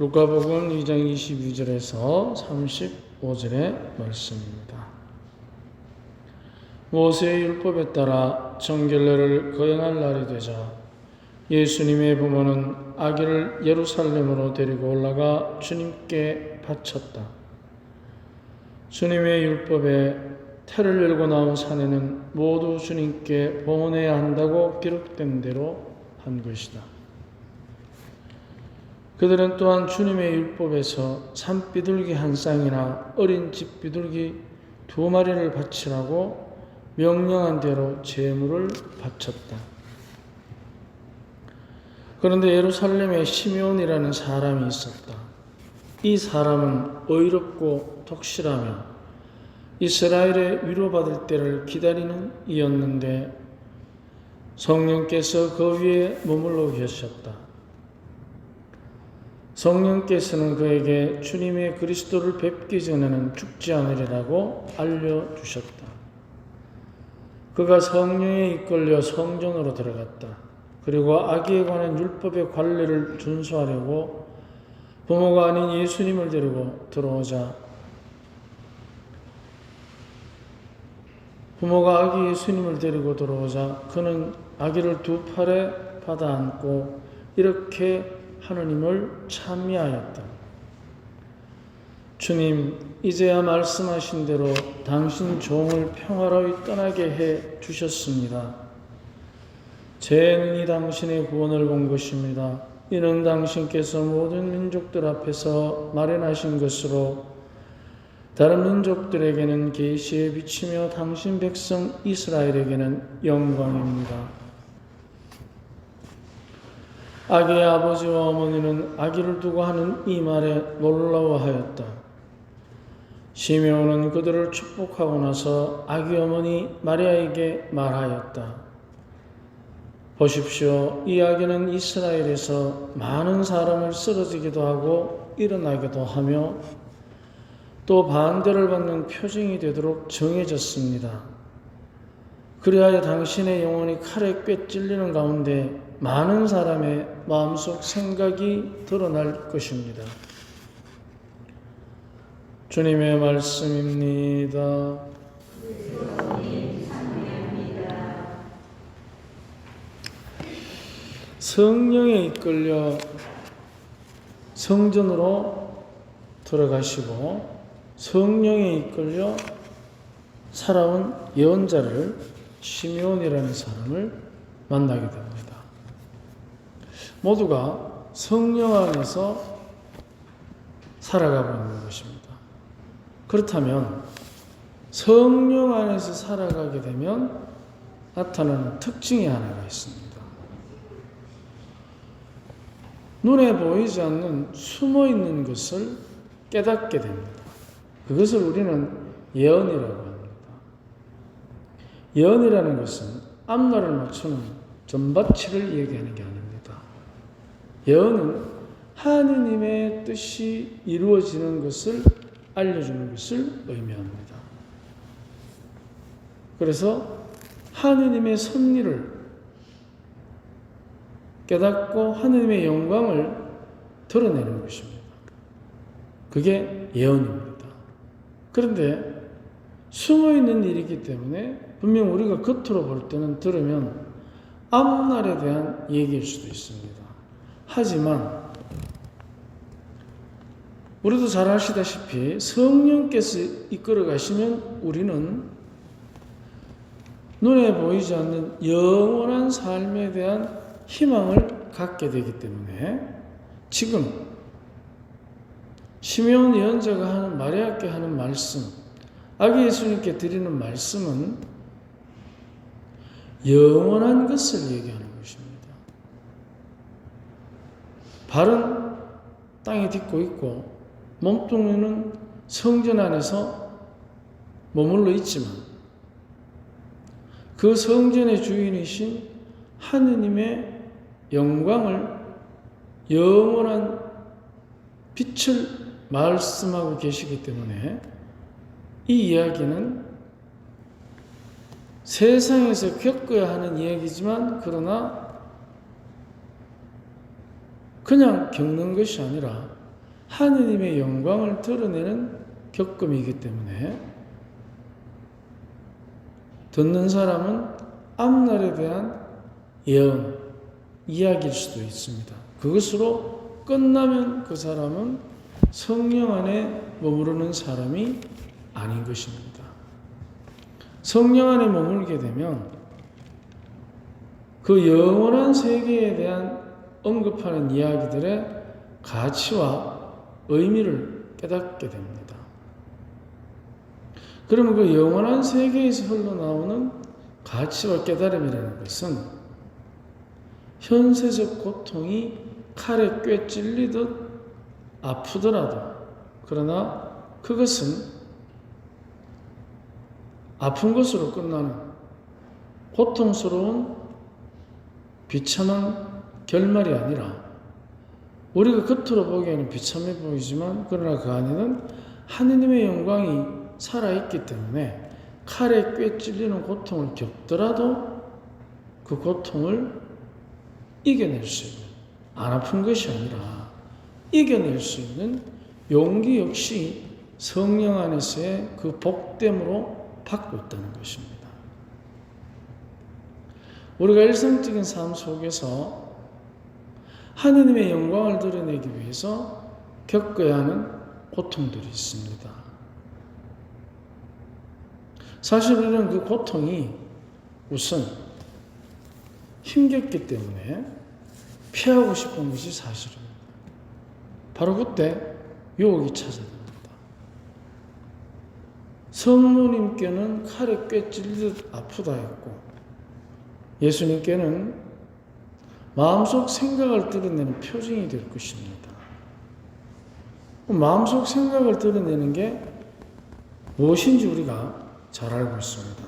루카복음 2장 22절에서 35절의 말씀입니다. 모세의 율법에 따라 정결례를 거행할 날이 되자 예수님의 부모는 아기를 예루살렘으로 데리고 올라가 주님께 바쳤다. 주님의 율법에 태를 열고 나온 사내는 모두 주님께 봉헌해야 한다고 기록된 대로 한 것이다. 그들은 또한 주님의 율법에서 산비둘기 한 쌍이나 어린 집 비둘기 두 마리를 바치라고 명령한 대로 제물을 바쳤다. 그런데 예루살렘에 시me온이라는 사람이 있었다. 이 사람은 의롭고 독실하며 이스라엘의 위로받을 때를 기다리는 이였는데 성령께서 그 위에 머물러 계셨다. 성령께서는 그에게 주님의 그리스도를 뵙기 전에는 죽지 않으리라고 알려주셨다. 그가 성령에 이끌려 성전으로 들어갔다. 그리고 아기에 관한 율법의 관례를 준수하려고 부모가 아닌 예수님을 데리고 들어오자 부모가 아기 예수님을 데리고 들어오자 그는 아기를 두 팔에 받아 안고 이렇게 하느님을 찬미하였다. 주님, 이제야 말씀하신 대로 당신 종을 평화로이 떠나게 해 주셨습니다. 제 눈이 당신의 구원을 본 것입니다. 이는 당신께서 모든 민족들 앞에서 마련하신 것으로 다른 민족들에게는 계시에 비치며 당신 백성 이스라엘에게는 영광입니다. 아기의 아버지와 어머니는 아기를 두고 하는 이 말에 놀라워하였다. 시me온은 그들을 축복하고 나서 아기 어머니 마리아에게 말하였다. 보십시오. 이 아기는 이스라엘에서 많은 사람을 쓰러지기도 하고 일어나기도 하며 또 반대를 받는 표징이 되도록 정해졌습니다. 그리하여 당신의 영혼이 칼에 꿰 찔리는 가운데 많은 사람의 마음속 생각이 드러날 것입니다. 주님의 말씀입니다. 성령에 이끌려 성전으로 들어가시고 성령에 이끌려 살아온 예언자를 시me온이라는 사람을 만나게 됩니다. 모두가 성령 안에서 살아가고 있는 것입니다. 그렇다면 성령 안에서 살아가게 되면 나타나는 특징이 하나가 있습니다. 눈에 보이지 않는 숨어 있는 것을 깨닫게 됩니다. 그것을 우리는 예언이라고 합니다. 예언이라는 것은 앞날을 맞추는 전바치를 얘기하는 게 아닙니다. 예언은 하느님의 뜻이 이루어지는 것을 알려주는 것을 의미합니다. 그래서 하느님의 섭리를 깨닫고 하느님의 영광을 드러내는 것입니다. 그게 예언입니다. 그런데 숨어 있는 일이기 때문에 분명 우리가 겉으로 볼 때는 들으면 앞날에 대한 얘기일 수도 있습니다. 하지만 우리도 잘 아시다시피 성령께서 이끌어 가시면 우리는 눈에 보이지 않는 영원한 삶에 대한 희망을 갖게 되기 때문에 지금 시me온 예언자가 하는 마리아께 하는 말씀, 아기 예수님께 드리는 말씀은 영원한 것을 얘기하는 것입니다. 발은 땅에 딛고 있고 몸뚱이는 성전 안에서 머물러 있지만 그 성전의 주인이신 하느님의 영광을 영원한 빛을 말씀하고 계시기 때문에 이 이야기는 세상에서 겪어야 하는 이야기지만 그러나 그냥 겪는 것이 아니라 하느님의 영광을 드러내는 겪음이기 때문에 듣는 사람은 앞날에 대한 예언, 이야기일 수도 있습니다. 그것으로 끝나면 그 사람은 성령 안에 머무르는 사람이 아닌 것입니다. 성령 안에 머물게 되면 그 영원한 세계에 대한 언급하는 이야기들의 가치와 의미를 깨닫게 됩니다. 그러면 그 영원한 세계에서 흘러나오는 가치와 깨달음이라는 것은 현세적 고통이 칼에 꿰 찔리듯 아프더라도 그러나 그것은 아픈 것으로 끝나는 고통스러운 비참한 결말이 아니라 우리가 겉으로 보기에는 비참해 보이지만 그러나 그 안에는 하느님의 영광이 살아있기 때문에 칼에 꿰 찔리는 고통을 겪더라도 그 고통을 이겨낼 수 있는 안 아픈 것이 아니라 이겨낼 수 있는 용기 역시 성령 안에서의 그 복됨으로 받고 있다는 것입니다. 우리가 일상적인 삶 속에서 하느님의 영광을 드러내기 위해서 겪어야 하는 고통들이 있습니다. 사실 우리는 그 고통이 우선 힘겹기 때문에 피하고 싶은 것이 사실입니다. 바로 그때 유혹이 찾아듭니다. 성모님께는 칼에 꿰 찔듯 아프다 했고 예수님께는 마음속 생각을 드러내는 표징이 될 것입니다. 마음속 생각을 드러내는 게 무엇인지 우리가 잘 알고 있습니다.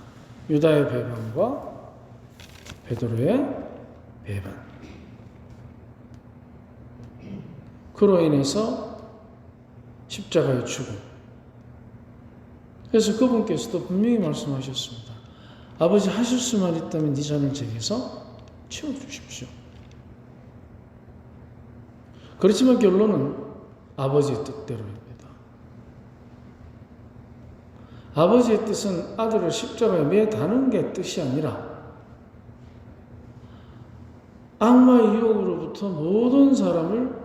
유다의 배반과 베드로의 배반. 그로 인해서 십자가의 죽음. 그래서 그분께서도 분명히 말씀하셨습니다. 아버지 하실 수만 있다면 네 잔을 제게서 치워주십시오. 그렇지만 결론은 아버지의 뜻대로입니다. 아버지의 뜻은 아들을 십자가에 매다는 게 뜻이 아니라 악마의 유혹으로부터 모든 사람을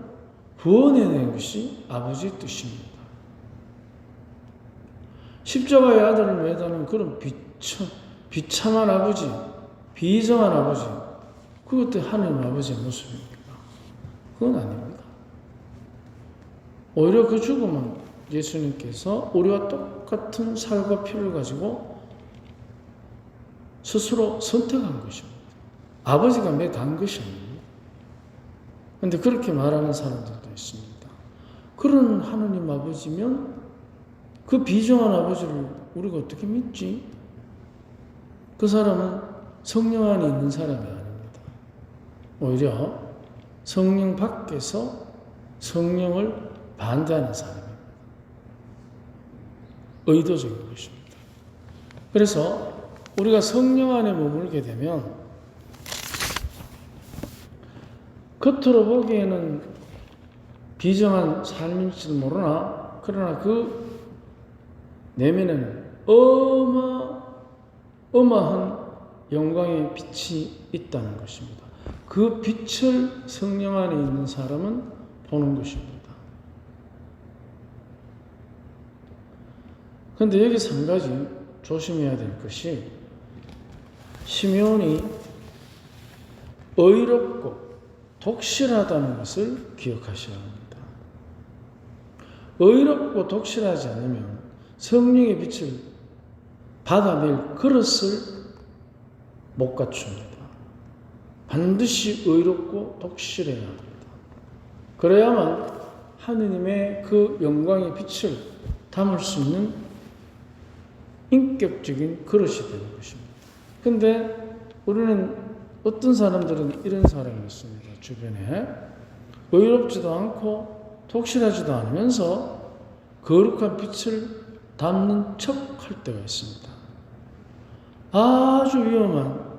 구원해낸 것이 아버지의 뜻입니다. 십자가의 아들을 매다는 그런 비참, 비참한 아버지, 비정한 아버지, 그것도 하나님 아버지의 모습입니까? 그건 아닙니다. 오히려 그 죽음은 예수님께서 우리와 똑같은 살과 피를 가지고 스스로 선택한 것입니다. 아버지가 매단 것이 아닙니다. 그런데 그렇게 말하는 사람들도 있습니다. 그런 하느님 아버지면 그 비정한 아버지를 우리가 어떻게 믿지? 그 사람은 성령 안에 있는 사람이 아닙니다. 오히려 성령 밖에서 성령을 반대하는 사람입니다. 의도적인 것입니다. 그래서 우리가 성령 안에 머물게 되면 겉으로 보기에는 비정한 삶일지도 모르나 그러나 그 내면에는 어마 어마한 영광의 빛이 있다는 것입니다. 그 빛을 성령 안에 있는 사람은 보는 것입니다. 그런데 여기서 한 가지 조심해야 될 것이 시meon이 의롭고 독실하다는 것을 기억하셔야 합니다. 의롭고 독실하지 않으면 성령의 빛을 받아낼 그릇을 못 갖춥니다. 반드시 의롭고 독실해야 합니다. 그래야만 하느님의 그 영광의 빛을 담을 수 있는 인격적인 그릇이 되는 것입니다. 근데 우리는 어떤 사람들은 이런 사람이 있습니다. 주변에 의롭지도 않고 독실하지도 않으면서 거룩한 빛을 담는 척 할 때가 있습니다. 아주 위험한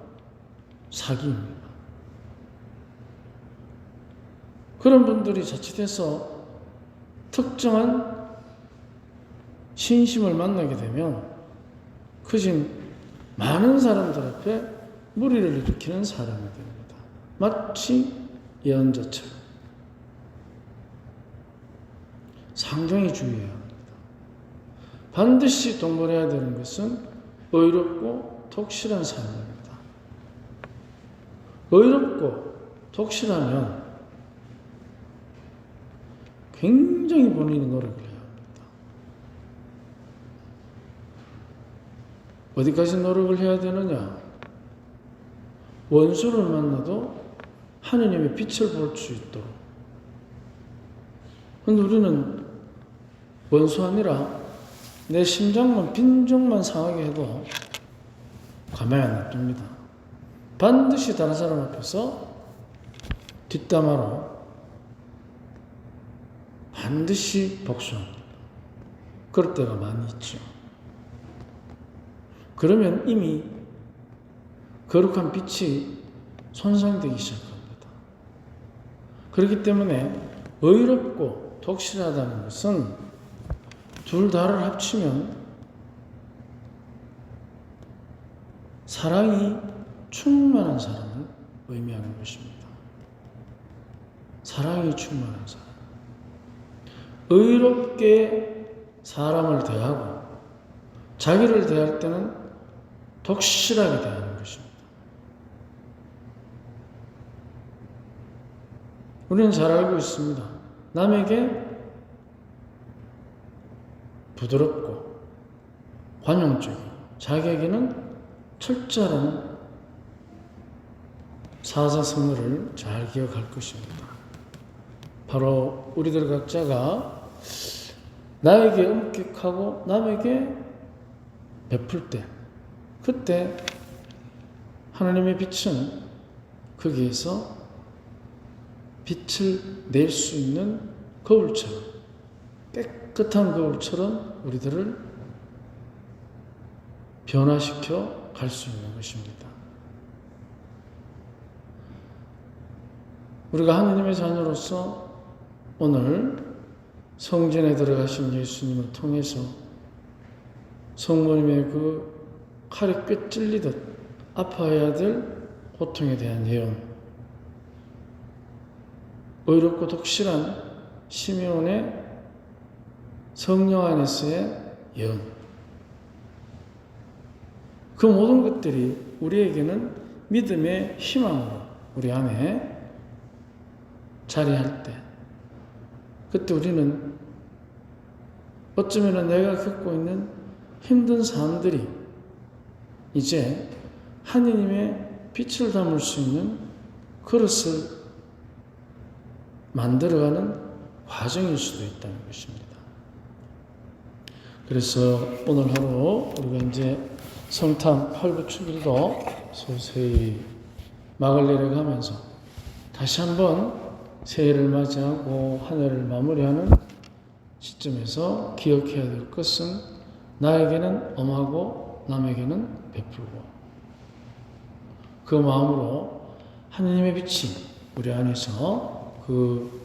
사기입니다. 그런 분들이 자칫해서 특정한 신심을 만나게 되면 그진 많은 사람들 앞에 무리를 일으키는 사람이 됩니다. 마치 예언자처럼. 상당히 주의해야. 반드시 동반해야 되는 것은 의롭고 독실한 삶입니다. 의롭고 독실하면 굉장히 본인이 노력을 해야 합니다. 어디까지 노력을 해야 되느냐? 원수를 만나도 하느님의 빛을 볼 수 있도록. 근데 우리는 원수 아니라 내 심장만 빈정만 상하게 해도 가만히 안 놔둡니다. 반드시 다른 사람 앞에서 뒷담화로 반드시 복수합니다. 그럴 때가 많이 있죠. 그러면 이미 거룩한 빛이 손상되기 시작합니다. 그렇기 때문에 의롭고 독실하다는 것은 둘 다를 합치면 사랑이 충만한 사람을 의미하는 것입니다. 사랑이 충만한 사람. 의롭게 사람을 대하고 자기를 대할 때는 독실하게 대하는 것입니다. 우리는 잘 알고 있습니다. 남에게 부드럽고 관용적이고 자기에게는 철저한 사자성어를 잘 기억할 것입니다. 바로 우리들 각자가 나에게 엄격하고 남에게 베풀 때 그때 하나님의 빛은 거기에서 빛을 낼 수 있는 거울처럼 깨끗한 거울처럼 우리들을 변화시켜 갈 수 있는 것입니다. 우리가 하나님의 자녀로서 오늘 성전에 들어가신 예수님을 통해서 성모님의 그 칼에 꿰 찔리듯 아파해야 될 고통에 대한 예언, 의롭고 독실한 시me온의 성령 안에서의 예언, 그 모든 것들이 우리에게는 믿음의 희망으로 우리 안에 자리할 때, 그때 우리는 어쩌면 내가 겪고 있는 힘든 삶들이 이제 하느님의 빛을 담을 수 있는 그릇을 만들어가는 과정일 수도 있다는 것입니다. 그래서 오늘 하루 우리가 이제 성탄 8부축일도 서서히 막을 내려가면서 다시 한번 새해를 맞이하고 한 해를 마무리하는 시점에서 기억해야 될 것은 나에게는 엄하고 남에게는 베풀고 그 마음으로 하나님의 빛이 우리 안에서 그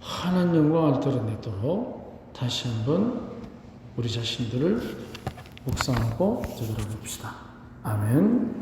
환한 영광을 드러내도록 다시 한번 우리 자신들을 묵상하고 되돌아봅시다. 아멘.